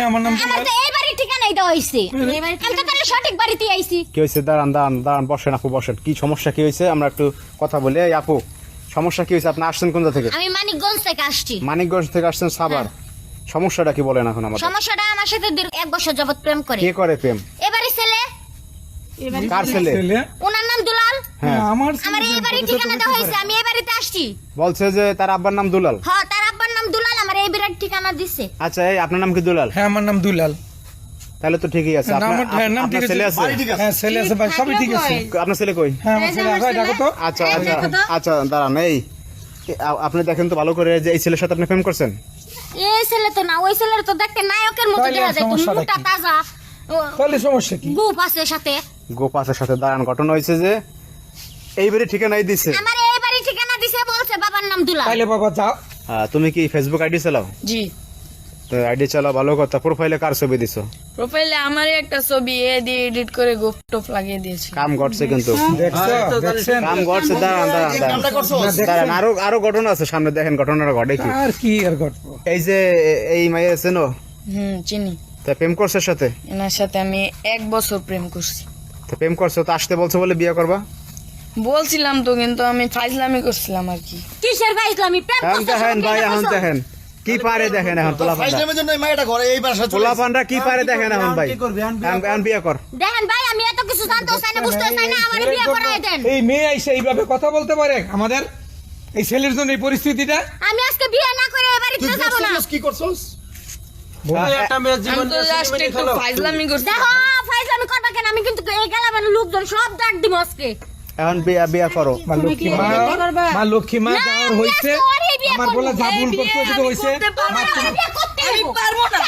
হ্যাঁ, আমার নাম আমার তো এই বাড়ির ঠিকানাই দেওয়া হয়েছে আমি তো তাহলে সঠিক বাড়িতে আইছি। কি হয়েছে দাঁড়ান দাঁড়ান দাঁড়ান বসেন আপু বসেন। কি সমস্যা কি হয়েছে আমরা একটু কথা বলি। এই আপু সমস্যা কি হয়েছে আপনি আসছেন কোন থেকে? আমি মানিকগঞ্জ থেকে আসছি। মানিকগঞ্জ থেকে আসছেন সাবার সমস্যাটা কি বলেন এখন আমাদের? সমস্যাটা আমার সাথে দীর্ঘ এক বছর যাবত প্রেম করে। কে করে প্রেম? এবারে ছেলে। কার ছেলে? ওনার নাম দুলাল। হ্যাঁ। আমার আমার এই বাড়ির ঠিকানা দেওয়া হয়েছে আমি এই বাড়িতে আসছি। বলছে যে তার আব্বার নাম দুলাল। হ তার আব্বার নাম দুলাল আমার এই বাড়ির ঠিকানা দিছে। আচ্ছা এই আপনার নাম কি দুলাল? হ্যাঁ আমার নাম দুলাল। তাহলে তো ঠিকই আছে। হ্যাঁ, আপনার হ্যাঁ, ছেলে আছে। আছে। হ্যাঁ ছেলে আছে ভাই সবই ঠিক আছে। আপনার ছেলে কই? হ্যাঁ আমার ছেলে আগে ডাকো তো। আচ্ছা আচ্ছা আচ্ছা দাঁড়ান এই আপনি দেখেন তো ভালো করে যে এই ছেলের সাথে আপনি প্রেম করছেন? এই ছেলে তো না ওই ছেলের তো দেখতে নায়কের মতো দেখা যায়। মোটা তাজা। তাহলে সমস্যা কি? গুপ আছে সাথে। গোপাসের সাথে দাঁড়ান ঘটনা হয়েছে যে এইবারে ঠিকানাই দিছে। আমার এই বাড়ির ঠিকানা দিছে বলছে বাবার নাম দুলাল। তাইলে বাবা যাও তুমি কি ফেসবুক আইডি চালাও? জি। তো আইডি চালাও ভালো কথা। প্রোফাইলে কার ছবি দিছো? প্রোফাইলে আমারই একটা ছবি এ দিয়ে এডিট করে গোপ টোপ লাগিয়ে দিয়েছি। কাম ঘটছে কিন্তু। দেখছ? দেখছেন কাম ঘটছে দাঁড়ান দাঁড়ান দাঁড়ান। দাঁড়ান আরও আরও ঘটনা আছে সামনে দেখেন ঘটনাটা ঘটে কি। আর কি আর ঘটবো? এই যে এই মাইয়া আছে নো হুম চিনি। তা প্রেম করছে সাথে? এনার সাথে আমি এক বছর প্রেম করছি। তো প্রেম করছে তো আসতে বলছে বলে বিয়ে করবা? বলছিলাম তো কিন্তু আমি ফাইজলামি করছিলাম আর কি। কিসের ভাই আমি প্রেম এখন দেখেন ভাই এখন দেখেন কি পারে দেখেন এখন পোলা পান্ডা ফাইজলামের জন্য এই মায়েরা ঘরে এই বাসা চলে পোলা পান্ডা কি পারে দেখেন এখন ভাই। এখন- এখন বিয়ে কর। দেখেন ভাই আমি এত কিছু জানতেও চাই না বুঝতেও চাই না আমার বিয়ে করাই দেন। এই মেয়ে আইসে এইভাবে কথা বলতে পারে আমাদের? এই ছেলের জন্য এই পরিস্থিতিটা? আমি আজকে বিয়ে না করে এ বাড়িতে তুই যাব না। কি করছস? আমি তো জাস্ট একটু ফাইজলামি করছি দেখো ফাইজ আমি করবা কেন? আমি কিন্তু এই গেলাম লোকজন সব ডাক দিব আজকে। এখন বিয়ে বিয়ে করো। মা লক্ষ্মী মা মা লক্ষ্মী মা যাওয়ার বিয়ে আমার। বলে যা ভুল বিয়ে করতে না। আমি। পারব। না।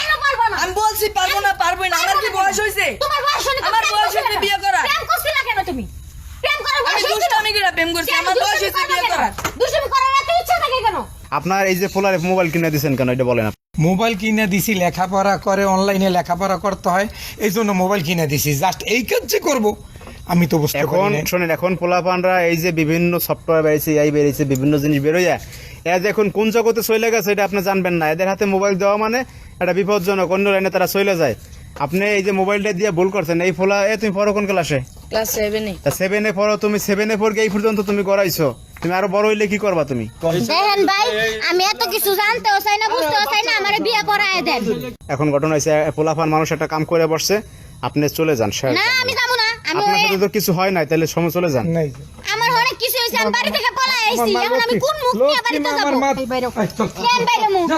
না? আমি বলছি পারব না পারব না। আমার কি বয়স হয়েছে তোমার বয়স হয়নি, আমার বয়স? বিয়ে করার। প্রেম করছিলে কেন তুমি? প্রেম করার আমি বয়স করে প্রেম করছি। আমার বয়স বিয়ে করবা করার। করার এত ইচ্ছা থাকে কেন? আপনার এই যে পোলার মোবাইল কিনে দিয়েছেন কেন? এটা বলেন। মোবাইল কিনে দিছি লেখাপড়া করে অনলাইনে লেখাপড়া করতে হয়। এই জন্য মোবাইল কিনে দিছি। জাস্ট এই কাজ যে করব। আমি তো বুঝতে এখন। শোনেন এখন পোলাপানরা এই যে বিভিন্ন সফটওয়্যার বেরিয়েছে এই বেরিয়েছে বিভিন্ন জিনিস বেরোয়। এ যে এখন কোন জগতে চলে গেছে এটা আপনি জানবেন না। এদের হাতে মোবাইল দেওয়া মানে এটা বিপজ্জনক অন্য লাইনে তারা চলে যায়। আপনি এই যে মোবাইলটা দিয়ে ভুল করছেন এই ফোলা এ তুমি পড়ো কোন ক্লাসে ক্লাস সেভেনে তা সেভেনে পড়ো তুমি সেভেনে পড়ে এই পর্যন্ত তুমি করাইছো তুমি আরও বড় হইলে কি করবা তুমি? দেখেন ভাই আমি এত কিছু জানতেও চাই না বুঝতেও চাই না আমার বিয়ে করায় দেন। এখন ঘটনা হয়েছে পোলাপান মানুষ একটা কাম করে বসছে আপনি চলে যান। না আমি যাব না। আপনার সাথে তো কিছু হয় নাই তাহলে সময় চলে যান। নাই। আমার অনেক কিছু হয়েছে আমি বাড়ি থেকে পলাই আইছি। এখন আমি কোন মুখ নিয়ে বাড়িতে মা যাব? আমার মা এই বাইরে এই চল, চল, কেন বাইরে মুখ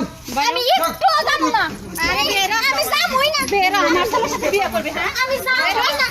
আমি একটু যাব না। আমি আমি যাবোই না। বেরা আমার সাথে বিয়ে করবে হ্যাঁ? আমি যাবোই না।